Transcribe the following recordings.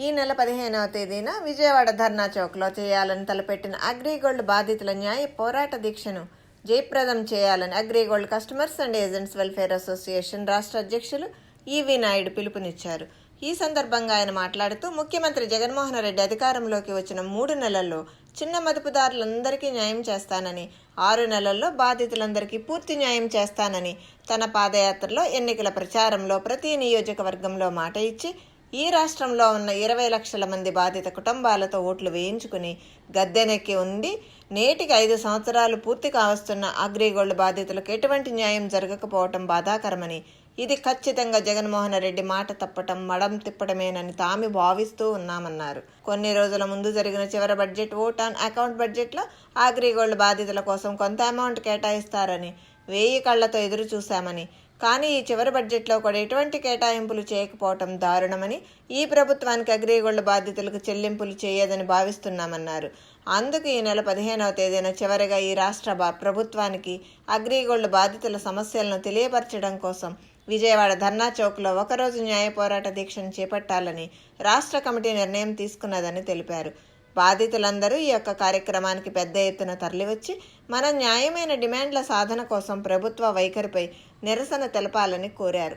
ఈ నెల పదిహేనవ తేదీన విజయవాడ ధర్నా చౌక్లో చేయాలని తలపెట్టిన అగ్రిగోల్డ్ బాధితుల న్యాయ పోరాట దీక్షను జయప్రదం చేయాలని AgriGold customers and agents welfare association రాష్ట్ర అధ్యక్షులు ఈవి నాయుడు పిలుపునిచ్చారు. ఈ సందర్భంగా ఆయన మాట్లాడుతూ ముఖ్యమంత్రి జగన్మోహన్ రెడ్డి అధికారంలోకి వచ్చిన మూడు నెలల్లో చిన్న మదుపుదారులందరికీ న్యాయం చేస్తానని ఆరు నెలల్లో బాధితులందరికీ పూర్తి న్యాయం చేస్తానని తన పాదయాత్రలో ఎన్నికల ప్రచారంలో ప్రతి నియోజకవర్గంలో మాట ఇచ్చి ఈ రాష్ట్రంలో ఉన్న ఇరవై లక్షల మంది బాధిత కుటుంబాలతో ఓట్లు వేయించుకుని గద్దెనెక్కి ఉంది నేటికి ఐదు సంవత్సరాలు పూర్తి కావస్తున్న అగ్రిగోల్డ్ బాధితులకు ఎటువంటి న్యాయం జరగకపోవటం బాధాకరమని ఇది ఖచ్చితంగా జగన్మోహన్ రెడ్డి మాట తప్పటం మడం తిప్పటమేనని తాము భావిస్తూ ఉన్నామన్నారు. కొన్ని రోజుల ముందు జరిగిన చివరి బడ్జెట్ ఓట్ ఆన్ అకౌంట్ బడ్జెట్లో అగ్రిగోల్డ్ బాధితుల కోసం కొంత అమౌంట్ కేటాయిస్తారని వేయి కళ్ళతో ఎదురు చూశామని. కానీ ఈ చివరి బడ్జెట్లో కూడా ఎటువంటి కేటాయింపులు చేయకపోవటం దారుణమని ఈ ప్రభుత్వానికి అగ్రిగోల్డ్ బాధ్యతలకు చెల్లింపులు చేయదని భావిస్తున్నామన్నారు. అందుకు ఈ నెల పదిహేనవ తేదీన చివరిగా ఈ రాష్ట్ర బా- ప్రభుత్వానికి అగ్రిగోల్డ్ బాధితుల సమస్యలను తెలియపరచడం కోసం విజయవాడ ధర్నా చౌక్లో ఒకరోజు న్యాయ పోరాట దీక్షను చేపట్టాలని రాష్ట్ర కమిటీ నిర్ణయం తీసుకున్నదని తెలిపారు. బాధితులందరూ ఈ యొక్క కార్యక్రమానికి పెద్ద ఎత్తున తరలివచ్చి మన న్యాయమైన డిమాండ్ల సాధన కోసం ప్రభుత్వ వైఖరిపై నిరసన తెలపాలని కోరారు.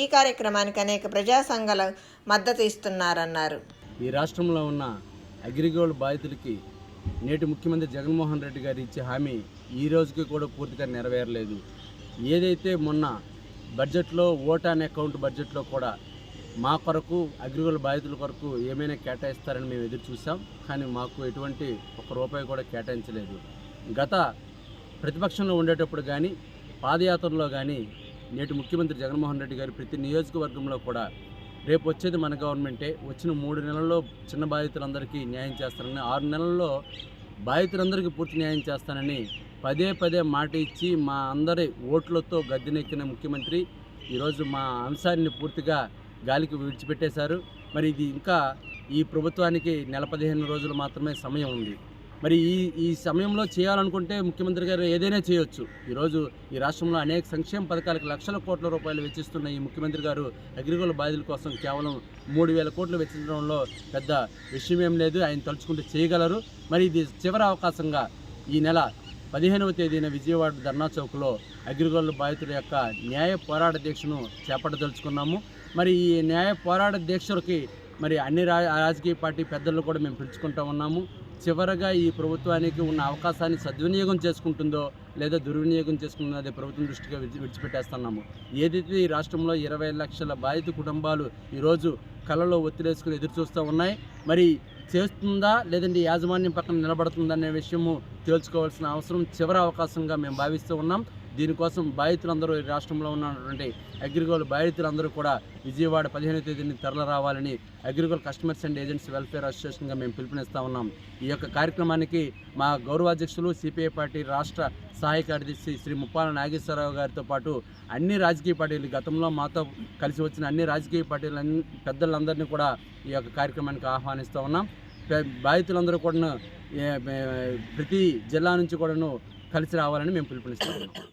ఈ కార్యక్రమానికి అనేక ప్రజా సంఘాల మద్దతు ఇస్తున్నారన్నారు. ఈ రాష్ట్రంలో ఉన్న అగ్రిగోల్డ్ బాధితులకి నేటి ముఖ్యమంత్రి జగన్మోహన్ రెడ్డి గారు ఇచ్చే హామీ ఈ రోజుకి కూడా పూర్తిగా నెరవేరలేదు. ఏదైతే మొన్న బడ్జెట్లో ఓటాన్ అకౌంట్ బడ్జెట్లో కూడా మా కొరకు అగ్రిగోల్డ్ బాధితుల కొరకు ఏమైనా కేటాయిస్తారని మేము ఎదురు చూసాం కానీ మాకు ఎటువంటి ఒక రూపాయి కూడా కేటాయించలేదు. గత ప్రతిపక్షంలో ఉండేటప్పుడు కానీ పాదయాత్రలో కానీ నేటి ముఖ్యమంత్రి జగన్మోహన్ రెడ్డి గారు ప్రతి నియోజకవర్గంలో కూడా రేపు వచ్చేది మన గవర్నమెంటే. వచ్చిన మూడు నెలల్లో చిన్న బాధితులందరికీ న్యాయం చేస్తానని ఆరు నెలల్లో బాధితులందరికీ పూర్తి న్యాయం చేస్తానని పదే పదే మాట ఇచ్చి మా అందరి ఓట్లతో గద్దెనెక్కిన ముఖ్యమంత్రి ఈరోజు మా అంశాన్ని పూర్తిగా గాలికి విడిచిపెట్టేశారు. మరి ఇది ఇంకా ఈ ప్రభుత్వానికి నెల పదిహేను రోజులు మాత్రమే సమయం ఉంది. మరి ఈ ఈ సమయంలో చేయాలనుకుంటే ముఖ్యమంత్రి గారు ఏదైనా చేయొచ్చు. ఈరోజు ఈ రాష్ట్రంలో అనేక సంక్షేమ పథకాలకు లక్షల కోట్ల రూపాయలు వెచ్చిస్తున్న ఈ ముఖ్యమంత్రి గారు అగ్రిగోల్డ్ బాధితుల కోసం కేవలం మూడు వేల కోట్లు వెచ్చించడంలో పెద్ద విషయం ఏం లేదు. ఆయన తలుచుకుంటే చేయగలరు. మరి ఇది చివరి అవకాశంగా ఈ నెల పదిహేనవ తేదీన విజయవాడ ధర్నా చౌక్లో అగ్రిగోల్డ్ బాధితుల యొక్క న్యాయ పోరాట దీక్షను చేపట్టదలుచుకున్నాము. మరి ఈ న్యాయ పోరాట దీక్షలకి మరి అన్ని రా రాజకీయ పార్టీ పెద్దలు కూడా మేము పిలుచుకుంటూ ఉన్నాము. చివరగా ఈ ప్రభుత్వానికి ఉన్న అవకాశాన్ని సద్వినియోగం చేసుకుంటుందో లేదా దుర్వినియోగం చేసుకుంటుందో అదే ప్రభుత్వం దృష్టిగా విడిచి విడిచిపెట్టేస్తున్నాము. ఏదైతే ఈ రాష్ట్రంలో ఇరవై లక్షల బాధిత కుటుంబాలు ఈరోజు కళలో ఒత్తిలేసుకుని ఎదురు చూస్తూ ఉన్నాయి మరి చేస్తుందా లేదంటే యాజమాన్యం పక్కన నిలబడుతుందా అనే విషయము తేల్చుకోవాల్సిన అవసరం చివరి అవకాశంగా మేము భావిస్తూ ఉన్నాం. దీనికోసం బాధితులందరూ ఈ రాష్ట్రంలో ఉన్నటువంటి అగ్రికల్ బాధితులందరూ కూడా విజయవాడ పదిహేను తేదీని తరలి రావాలని అగ్రికల్ కస్టమర్స్ అండ్ ఏజెంట్స్ వెల్ఫేర్ అసోసియేషన్గా మేము పిలుపునిస్తా ఉన్నాం. ఈ యొక్క కార్యక్రమానికి మా గౌరవాధ్యక్షులు సిపిఐ పార్టీ రాష్ట్ర సహాయ కార్యదర్శి శ్రీ ముప్పాల నాగేశ్వరరావు గారితో పాటు అన్ని రాజకీయ పార్టీలు గతంలో మాతో కలిసి వచ్చిన అన్ని రాజకీయ పార్టీల పెద్దలందరినీ కూడా ఈ యొక్క కార్యక్రమానికి ఆహ్వానిస్తూ ఉన్నాం. బాధితులందరూ కూడా ప్రతి జిల్లా నుంచి కూడాను కలిసి రావాలని మేము పిలుపునిస్తున్నాం